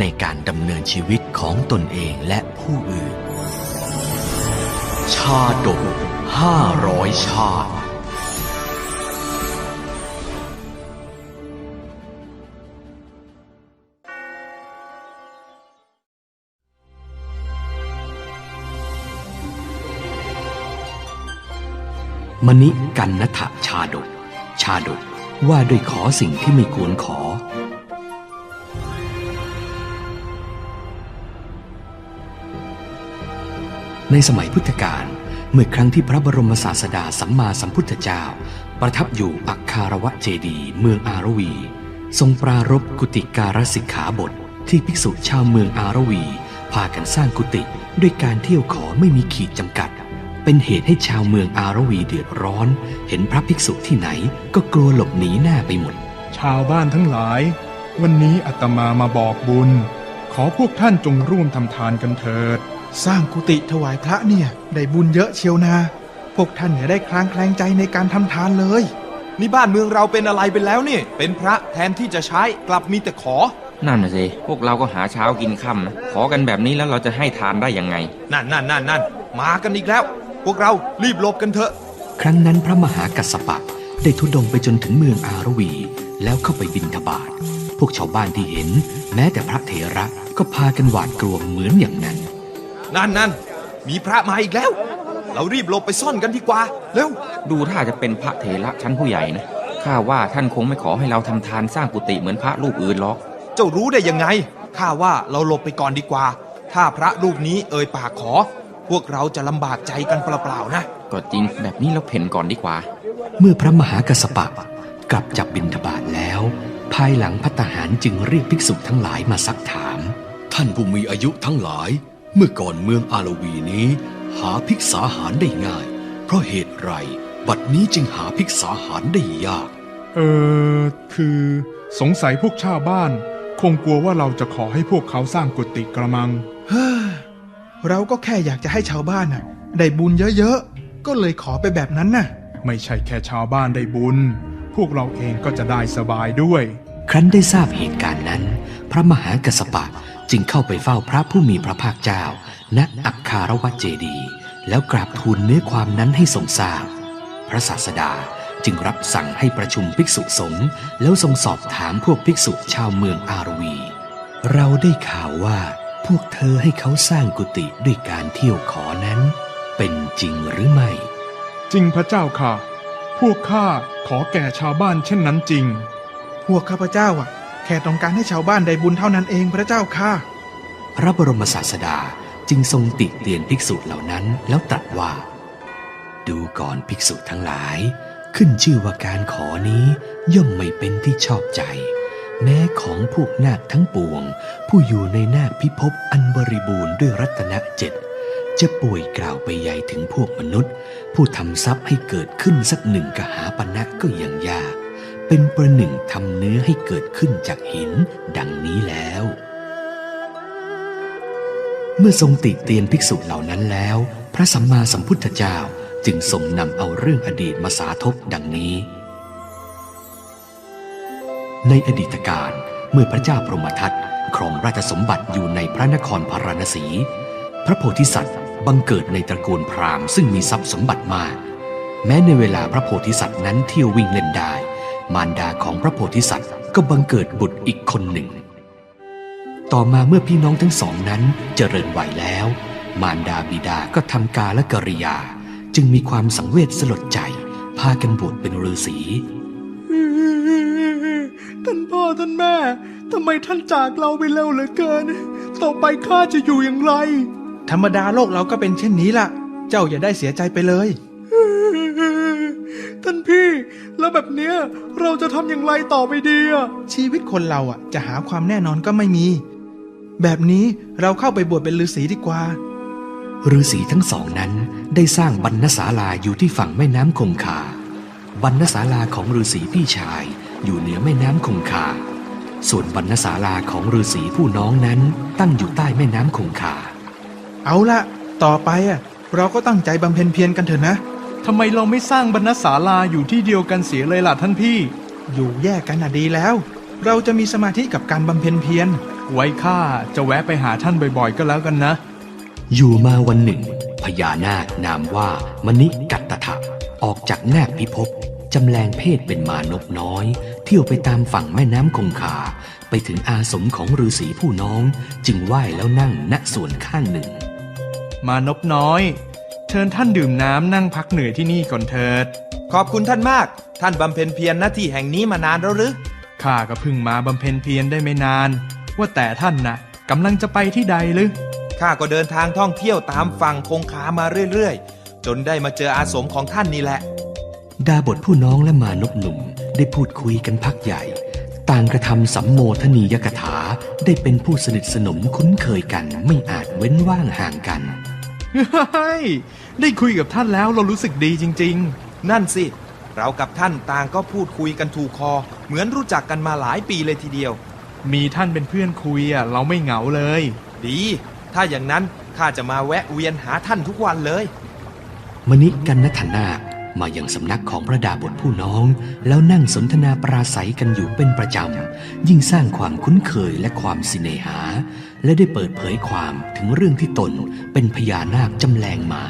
ในการดำเนินชีวิตของตนเองและผู้อื่น ชาดกห้าร้อยชาติมณิกันนทะชาดก ชาดกว่าด้วยขอสิ่งที่ไม่ควรขอ ในสมัยพุทธกาลเมื่อครั้งที่พระบรมศาสดาสัมมาสัมพุทธเจ้า ประทับอยู่อักคารวะเจดี เมืองอารวี ทรงปรารบกุติการสิกขาบท ที่ภิกษุชาวเมืองอารวี พากันสร้างกุฏิด้วยการเที่ยวขอไม่มีขีดจำกัด เป็นเหตุให้ชาวเมืองอารวีเดือดร้อน เห็นพระภิกษุที่ไหนก็กลัวหลบหนีหน้าไปหมด ชาวบ้านทั้งหลาย วันนี้อาตมามาบอกบุญ ขอพวกท่านจงร่วมทำทานกันเถิด สร้างกุฏิถวายพระเนี่ย ได้บุญเยอะเชียวนา พวกท่านอย่าได้คลางแคลงใจในการทำทานเลย นี่บ้านเมืองเราเป็นอะไรไปแล้วนี่ เป็นพระแทนที่จะใช้กลับมีแต่ขอ นั่นน่ะสิ พวกเราก็หาเช้ากินค่ำนะ ขอกันแบบนี้แล้วเราจะให้ทานได้ยังไง นั่นนั่นนั่นนั่นมากันอีกแล้ว พวกเรารีบหลบกันเถอะ ครั้งนั้นพระมหากัสสปะได้ทุดงไปจนถึงเมืองอารวี แล้วเข้าไปบินทบาทพวกชาวบ้านที่เห็น แม้แต่พระเถระก็พากันหวาดกลัวเหมือนอย่างนั้น นั่นนั่นมีพระมาอีกแล้ว เรารีบหลบไปซ่อนกันดีกว่า เร็ว ดูถ้าจะเป็นพระเถระชั้นผู้ใหญ่นะข้าว่าท่านคงไม่ขอให้เราทำทานสร้างกุฏิเหมือนพระรูปอื่นหรอก เจ้ารู้ได้ยังไง ข้าว่าเราหลบไปก่อนดีกว่า ถ้าพระรูปนี้เอ่ยปากขอ พวกเราจะลำบากใจกันเปล่าๆนะ ก็จริงแบบนี้เราเพ่นก่อนดีกว่า เมื่อพระมหากัสสปะกลับจากบินทบาทแล้ว ภายหลังพัตตาหารจึงเรียกภิกษุทั้งหลายมาซักถาม ท่านผู้มีอายุทั้งหลาย เมื่อก่อนเมืองอารวีนี้ หาภิกษาหารได้ง่าย เพราะเหตุไร บัดนี้จึงหาภิกษาหารได้ยาก เออคือสงสัยพวกชาวบ้าน คงกลัวว่าเราจะขอให้พวกเขาสร้างกุฏิกระมัง เฮ้อเราก็แค่อยากจะให้ชาวบ้านน่ะ ได้บุญเยอะๆ ก็เลยขอไปแบบนั้นน่ะ ไม่ใช่แค่ชาวบ้านได้บุญ พวกเราเองก็จะได้สบายด้วย ครั้นได้ทราบเหตุการณ์นั้น พระมหากัสสปะ จึงเข้าไปเฝ้าพระผู้มีพระภาคเจ้า ณ อักคารวะเจดีย์แล้วกราบทูลเนื้อความนั้นให้ทรงทราบ พระศาสดาจึงรับสั่งให้ประชุมภิกษุสงฆ์แล้วทรงสอบถามพวกภิกษุชาวเมืองอารวี เราได้ข่าวว่าพวกเธอให้เขาสร้างกุฏิด้วยการเที่ยวขอนั้น เป็นจริงหรือไม่ จริงพระเจ้าค่ะ พวกข้าขอแก่ชาวบ้านเช่นนั้นจริง พวกข้าพเจ้าอะ แค่ต้องการให้ชาวบ้านได้บุญเท่านั้นเองพระเจ้าค่ะ พระบรมศาสดาจึงทรงติเตียนภิกษุเหล่านั้นแล้วตรัสว่า ดูก่อนภิกษุทั้งหลาย ขึ้นชื่อว่าการขอนี้ย่อมไม่เป็นที่ชอบใจ แม้ของพวกนาคทั้งปวง ผู้อยู่ในนาคพิภพอันบริบูรณ์ด้วยรัตนเจ็ดจะป่วยกล่าวไปใหญ่ถึงพวกมนุษย์ ผู้ทำทรัพย์ให้เกิดขึ้นสักหนึ่งกหาปณะก็ยังยาก เป็นประหนึ่งทำเนื้อให้เกิดขึ้นจากหินดังนี้แล้ว เมื่อทรงติเตียนภิกษุเหล่านั้นแล้ว พระสัมมาสัมพุทธเจ้าจึงทรงนำเอาเรื่องอดีตมาสาธบดังนี้ ในอดีตการเมื่อพระเจ้าพรหมทัตครองราชสมบัติอยู่ในพระนครพาราณสี พระโพธิสัตว์บังเกิดในตระกูลพราหมณ์ซึ่งมีทรัพย์สมบัติมาก แม้ในเวลาพระโพธิสัตว์นั้นเที่ยววิ่งเล่นได้ มารดาของพระโพธิสัตว์ก็บังเกิดบุตรอีกคนหนึ่ง ต่อมาเมื่อพี่น้องทั้งสองนั้นเจริญวัยแล้ว มารดาบิดาก็ทำกาและกริยา จึงมีความสังเวชสลดใจ พากันบวชเป็นฤาษีท่านพ่อท่านแม่ทำไมท่านจากเราไปเร็วเหลือเกิน ต่อไปข้าจะอยู่อย่างไร ธรรมดาโลกเราก็เป็นเช่นนี้ล่ะ เจ้าอย่าได้เสียใจไปเลย แล้วแบบเนี้ยเราจะทำอย่างไรต่อไปดีอะชีวิตคนเราอะ จะหาความแน่นอนก็ไม่มี แบบนี้เราเข้าไปบวชเป็นฤาษีดีกว่าฤาษีทั้งสองนั้นได้สร้างบรรณศาลาอยู่ที่ฝั่งแม่น้ำคงคา บรรณศาลาของฤาษีพี่ชายอยู่เหนือแม่น้ำคงคา ส่วนบรรณศาลาของฤาษีผู้น้องนั้นตั้งอยู่ใต้แม่น้ำคงคา เอาละต่อไปอะเราก็ตั้งใจบำเพ็ญเพียรกันเถอะนะ ทำไมเราไม่สร้างบรรณศาลาอยู่ที่เดียวกันเสียเลยล่ะท่านพี่ อยู่แยกกันน่ะดีแล้ว เราจะมีสมาธิกับการบำเพ็ญเพียร ไว้ข้าจะแวะไปหาท่านบ่อยๆ ก็แล้วกันนะ อยู่มาวันหนึ่ง พญานาคนามว่ามณิกัตตถะออกจากนาคพิภพจำแรงเพศเป็นมานกน้อย เที่ยวไปตามฝั่งแม่น้ำคงคา ไปถึงอาสมของฤาษีผู้น้อง จึงไหว้แล้วนั่งณส่วนข้างหนึ่ง มานพน้อยเชิญท่านดื่มน้ำนั่งพักเหนื่อยที่นี่ก่อนเถิด ขอบคุณท่านมาก ท่านบำเพ็ญเพียรหน้าที่แห่งนี้มานานแล้วหรือข้าก็เพิ่งมาบำเพ็ญเพียรได้ไม่นาน ว่าแต่ท่านนะ่ะกำลังจะไปที่ใดหรือข้าก็เดินทางท่องเที่ยวตามฝั่งคงคามาเรื่อยๆ จนได้มาเจออาสมของท่านนี่แหละ ดาบทผู้น้องและมานพหนุ่มได้พูดคุยกันพักใหญ่ ต่างกระทำสัมโมทนียกถาได้เป็นผู้สนิทสนมคุ้นเคยกันไม่อาจเว้นว่างห่างกัน เฮ้ยได้คุยกับท่านแล้วเรารู้สึกดีจริง ๆ นั่นสิ เรากับท่านต่างก็พูดคุยกันถูกคอ เหมือนรู้จักกันมาหลายปีเลยทีเดียว มีท่านเป็นเพื่อนคุยอะเราไม่เหงาเลย ดี ถ้าอย่างนั้นข้าจะมาแวะเวียนหาท่านทุกวันเลย มณิกันนธนา มายังสำนักของพระดาบทผู้น้อง แล้วนั่งสนทนาปราศัยกันอยู่เป็นประจำ ยิ่งสร้างความคุ้นเคยและความสิเนหา และได้เปิดเผยความถึงเรื่องที่ตนเป็นพญานาคจำแรงมา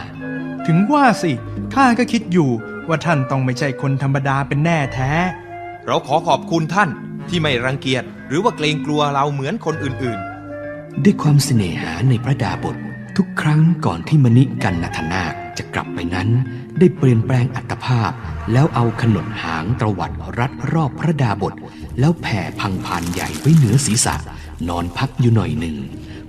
ถึงว่าสิข้าก็คิดอยู่ว่าท่านต้องไม่ใช่คนธรรมดาเป็นแน่แท้ เราขอขอบคุณท่านที่ไม่รังเกียจหรือว่าเกรงกลัวเราเหมือนคนอื่นด้วยความเสน่หาในพระดาบททุกครั้งก่อนที่มณิกันนธนาค จะกลับไปนั้น ได้เปลี่ยนแปลงอัตภาพ แล้วเอาขนดหางตรวัดรัดรอบพระดาบท แล้วแผ่พังพานใหญ่ไว้เหนือศีรษะ นอนพักอยู่หน่อยหนึ่ง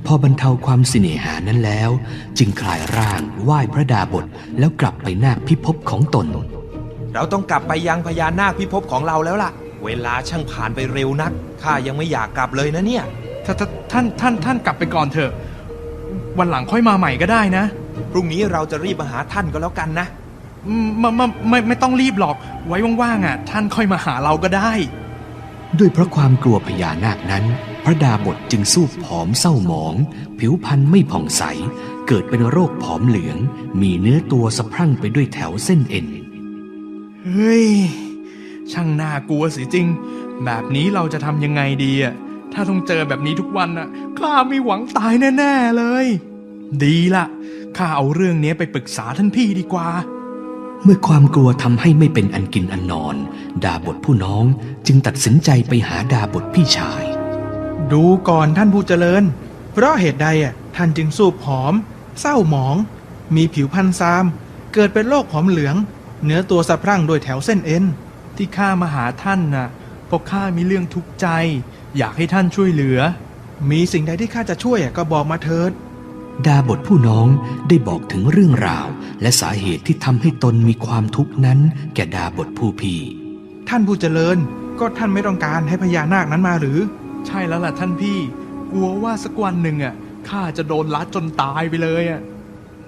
พอบรรเทาความเสน่หานั้นแล้ว จึงคลายร่างไหว้พระดาบทแล้วกลับไปนาคพิภพของตนๆเราต้องกลับไปยังพญานาคพิภพของเราแล้วล่ะ เวลาช่างผ่านไปเร็วนักข้ายังไม่อยากกลับเลยนะเนี่ยถ้าถ้าท่านท่านท่านกลับไปก่อนเถอะ วันหลังค่อยมาใหม่ก็ได้นะ พรุ่งนี้เราจะรีบมาหาท่านก็แล้วกันนะอืมไมามาไม่ไม่ต้องรีบหรอก ไว้ว่างๆอะ ท่านค่อยมาหาเราก็ได้ ด้วยเพราะความกลัวพญานาคนั้น พระดาบทจึงสู้ผอมเศร้าหมอง ผิวพรรณไม่ผ่องใส เกิดเป็นโรคผอมเหลือง มีเนื้อตัวสะพรั่งไปด้วยแถวเส้นเอ็น เฮ้ย ช่างน่ากลัวสิจริง แบบนี้เราจะทำยังไงดีอะถ้าต้องเจอแบบนี้ทุกวันอะข้ามีหวังตายแน่ ๆ เลย ดีละข้าเอาเรื่องนี้ไปปรึกษาท่านพี่ดีกว่า เมื่อความกลัวทำให้ไม่เป็นอันกินอันนอน ดาบทผู้น้องจึงตัดสินใจไปหาดาบทพี่ชาย ดูก่อนท่านผู้เจริญ เพราะเหตุใดอะท่านจึงสูบผอม เศร้าหมอง มีผิวพรรณซาม เกิดเป็นโรคผอมเหลือง เนื้อตัวสะพรั่งโดวยแถวเส้นเอ็น ที่ข้ามาหาท่านน่ะเพราะข้ามีเรื่องทุกข์ใจ อยากให้ท่านช่วยเหลือ มีสิ่งใดที่ข้าจะช่วยอะก็บอกมาเถิด ดาบทผู้น้องได้บอกถึงเรื่องราว และสาเหตุที่ทำให้ตนมีความทุกข์นั้น แก่ดาบทผู้พี่ ท่านผู้เจริญก็ท่านไม่ต้องการให้พญานาคนั้นมาหรือ ใช่แล้วล่ะท่านพี่ กลัวว่าสักวันหนึ่งอะข้าจะโดนลัดจนตายไปเลยอะ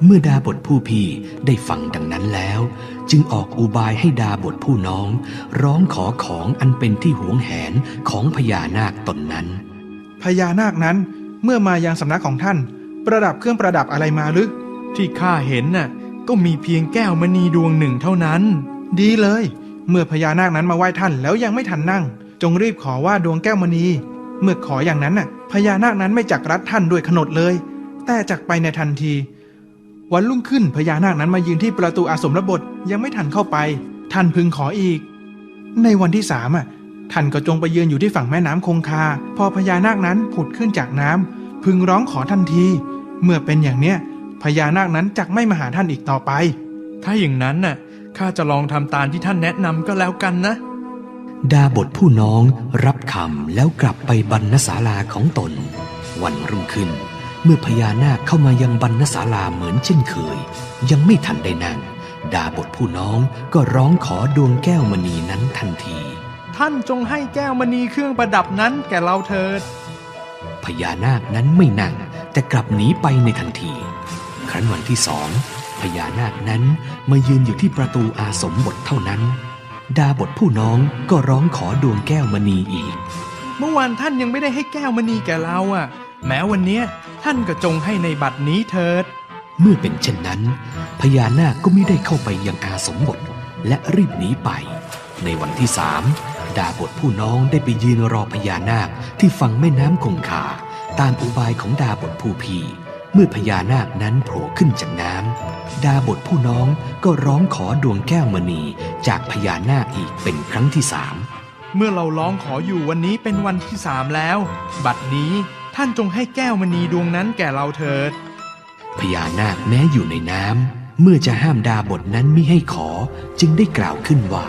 เมื่อดาบทผู้พี่ได้ฟังดังนั้นแล้ว จึงออกอุบายให้ดาบทผู้น้อง ร้องขอของอันเป็นที่หวงแหนของพญานาคตนนั้นพญานาคนั้นเมื่อมายังสำนักของท่าน ประดับเครื่องประดับอะไรมาหรือที่ข้าเห็นน่ะก็มีเพียงแก้วมณีดวงหนึ่งเท่านั้น ดีเลย เมื่อพญานาคนั้นมาไหว้ท่านแล้วยังไม่ทันนั่ง จงรีบขอว่าดวงแก้วมณี เมื่อขออย่างนั้นน่ะ พญานาคนั้นไม่จักรัดท่านด้วยขนดเลย แต่จักไปในทันที วันรุ่งขึ้นพญานาคนั้นมายืนที่ประตูอาสมรบทยังไม่ทันเข้าไป ท่านพึงขออีก ในวันที่สามอะท่านก็จงไปยืนอยู่ที่ฝั่งแม่น้ำคงคา พอพญานาคนั้นผุดขึ้นจากน้ำพึงร้องขอทันที เมื่อเป็นอย่างเนี้ยพญานาคนั้นจักไม่มาหาท่านอีกต่อไป ถ้าอย่างนั้นน่ะข้าจะลองทำตามที่ท่านแนะนำก็แล้วกันนะ ดาบทผู้น้องรับคำแล้วกลับไปบรรณศาลาของตน วันรุ่งขึ้น เมื่อพญานาคเข้ามายังบรรณศาลาเหมือนเช่นเคย ยังไม่ทันได้นั่งดาบทผู้น้องก็ร้องขอดวงแก้วมณีนั้นทันที ท่านจงให้แก้วมณีเครื่องประดับนั้นแก่เราเถิดพพญานาคนั้นไม่นั่ง แต่กลับหนีไปในทันที ครั้นวันที่สองพญานาคนั้นมายืนอยู่ที่ประตูอาสมบทเท่านั้น ดาบทผู้น้องก็ร้องขอดวงแก้วมณีอีก เมื่อวานท่านยังไม่ได้ให้แก้วมณีแก่เราอะ แม้วันเนี้ยท่านก็จงให้ในบัดนี้เถิด เมื่อเป็นเช่นนั้น พญานาคก็ไม่ได้เข้าไปยังอาสมบทและรีบหนีไป ในวันที่สามดาบทผู้น้องได้ไปยืนรอพญานาคที่ฝั่งแม่น้ำคงคา ตามอุบายของดาบทผู้พีเมื่อพญานาคนั้นโผล่ขึ้นจากน้ำดาบทผู้น้องก็ร้องขอดวงแก้วมณีจากพญานาคอีกเป็นครั้งที่สามเมื่อเราร้องขออยู่วันนี้เป็นวันที่สามแล้ว บัดนี้ท่านจงให้แก้วมณีดวงนั้นแก่เราเถิด พญานาคแม้อยู่ในน้ำเมื่อจะห้ามดาบทนั้นมิให้ขอจึงได้กล่าวขึ้นว่า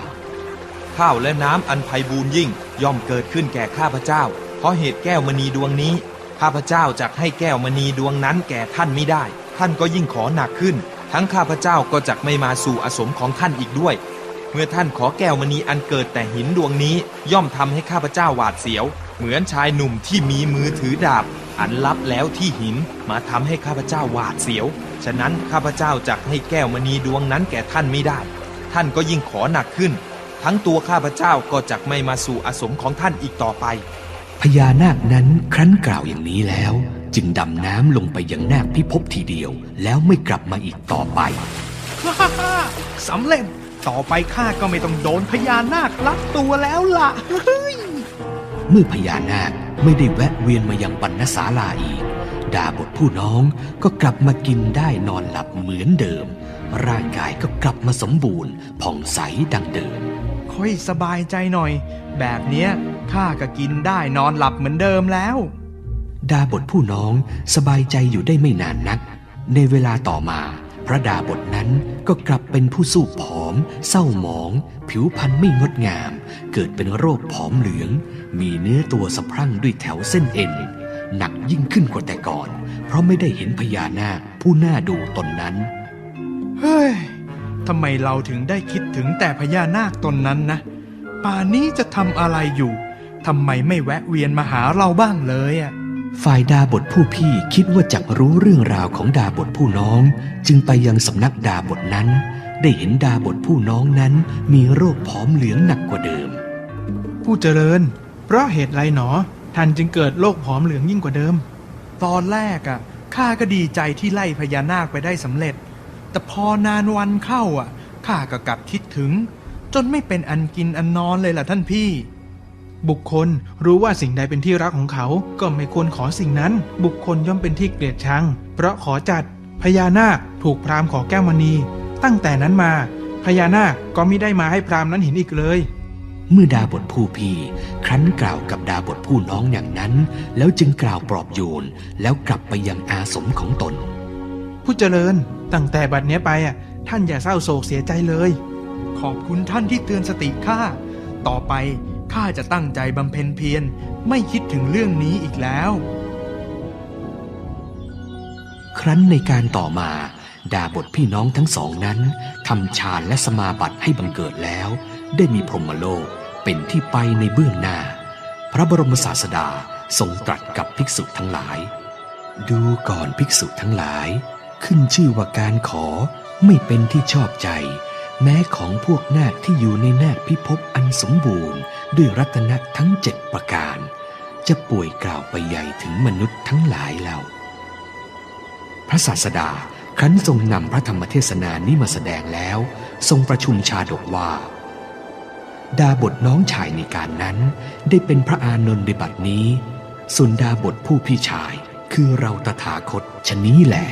ข้าวและน้ำอันไพบูรย์ยิ่งย่อมเกิดขึ้นแก่ข้าพเจ้า เพราะเหตุแก้วมณีดวงนี้ ข้าพเจ้าจะให้แก้วมณีดวงนั้นแก่ท่านไม่ได้ ท่านก็ยิ่งขอหนักขึ้น ทั้งข้าพเจ้าก็จะไม่มาสู่อสมของท่านอีกด้วย เมื่อท่านขอแก้วมณีอันเกิดแต่หินดวงนี้ ย่อมทำให้ข้าพเจ้าหวาดเสียว เหมือนชายหนุ่มที่มีมือถือดาบ อันลับแล้วที่หินมาทำให้ข้าพเจ้าหวาดเสียว ฉะนั้นข้าพเจ้าจะให้แก้วมณีดวงนั้นแก่ท่านไม่ได้ ท่านก็ยิ่งขอหนักขึ้น ทั้งตัวข้าพเจ้าก็จะไม่มาสู่อสมของท่านอีกต่อไป พญานาคนั้นครั้นกล่าวอย่างนี้แล้ว จึงดำน้ำลงไปยังนาคพิภพทีเดียว แล้วไม่กลับมาอีกต่อไปฮ่าฮ่าฮ่าสำเร็จต่อไปข้าก็ไม่ต้องโดนพญานาคลักตัวแล้วล่ะเฮ้ยเมื่อพญานาคไม่ได้แวะเวียนมายังบรรณศาลาอีก ดาบทผู้น้องก็กลับมากินได้นอนหลับเหมือนเดิม ร่างกายก็กลับมาสมบูรณ์ผ่องใสดังเดิม ค่อยสบายใจหน่อย แบบเนี้ยข้าก็กินได้นอนหลับเหมือนเดิมแล้ว ดาบทผู้น้องสบายใจอยู่ได้ไม่นานนัก ในเวลาต่อมา พระดาบทนั้นก็กลับเป็นผู้สู้ผอม เศร้าหมอง ผิวพรรณไม่งดงาม เกิดเป็นโรคผอมเหลือง มีเนื้อตัวสะพรั่งด้วยแถวเส้นเอ็นหนักยิ่งขึ้นกว่าแต่ก่อน เพราะไม่ได้เห็นพญานาคผู้น่าดูตนนั้น เฮ้ย ทำไมเราถึงได้คิดถึงแต่พญานาคตนนั้นนะ ป่านนี้จะทำอะไรอยู่ทำไมไม่แวะเวียนมาหาเราบ้างเลยอะฝ่ายดาบทผู้พี่คิดว่าจักรู้เรื่องราวของดาบทผู้น้อง จึงไปยังสำนักดาบทนั้น ได้เห็นดาบทผู้น้องนั้นมีโรคผอมเหลืองหนักกว่าเดิม ผู้เจริญ เพราะเหตุไรหนอ ท่านจึงเกิดโรคผอมเหลืองยิ่งกว่าเดิม ตอนแรกอะข้าก็ดีใจที่ไล่พญานาคไปได้สำเร็จ แต่พอนานวันเข้าอะข้าก็กลับคิดถึง จนไม่เป็นอันกินอันนอนเลยล่ะท่านพี่ บุคคลรู้ว่าสิ่งใดเป็นที่รักของเขา ก็ไม่ควรขอสิ่งนั้น บุคคลย่อมเป็นที่เกลียดชัง เพราะขอจัดพญานาคถูกพราหมณ์ขอแก้วมณี ตั้งแต่นั้นมาพญานาคก็ไม่ได้มาให้พราหมณ์นั้นเห็นอีกเลย เมื่อดาบทผู้พี่ครั้นกล่าวกับดาบทผู้น้องอย่างนั้น แล้วจึงกล่าวปลอบโยนแล้วกลับไปยังอาสมของตน ผู้เจริญ ตั้งแต่บัดเนี้ยไปอะท่านอย่าเศร้าโศกเสียใจเลย ขอบคุณท่านที่เตือนสติข้า ต่อไปข้าจะตั้งใจบำเพ็ญเพียรไม่คิดถึงเรื่องนี้อีกแล้ว ครั้นในการต่อมาดาบทพี่น้องทั้งสองนั้นทำฌานและสมาบัติให้บังเกิดแล้ว ได้มีพรหมโลกเป็นที่ไปในเบื้องหน้า พระบรมศาสดาทรงตรัสกับภิกษุทั้งหลาย ดูก่อนภิกษุทั้งหลาย ขึ้นชื่อว่าการขอไม่เป็นที่ชอบใจ แม้ของพวกนาคที่อยู่ในนาคพิภพอันสมบูรณ์ ด้วยรัตนะทั้งเจ็ดประการ จะป่วยกล่าวไปใหญ่ถึงมนุษย์ทั้งหลายเล่าพระศาสดาครั้นทรงนำพระธรรมเทศนานี้มาแสดงแล้ว ทรงประชุมชาดกว่า ดาบทน้องชายในการนั้น ได้เป็นพระอานนท์ในบัดนี้ส่วนดาบทผู้พี่ชายคือเราตถาคตชะนี้แหละ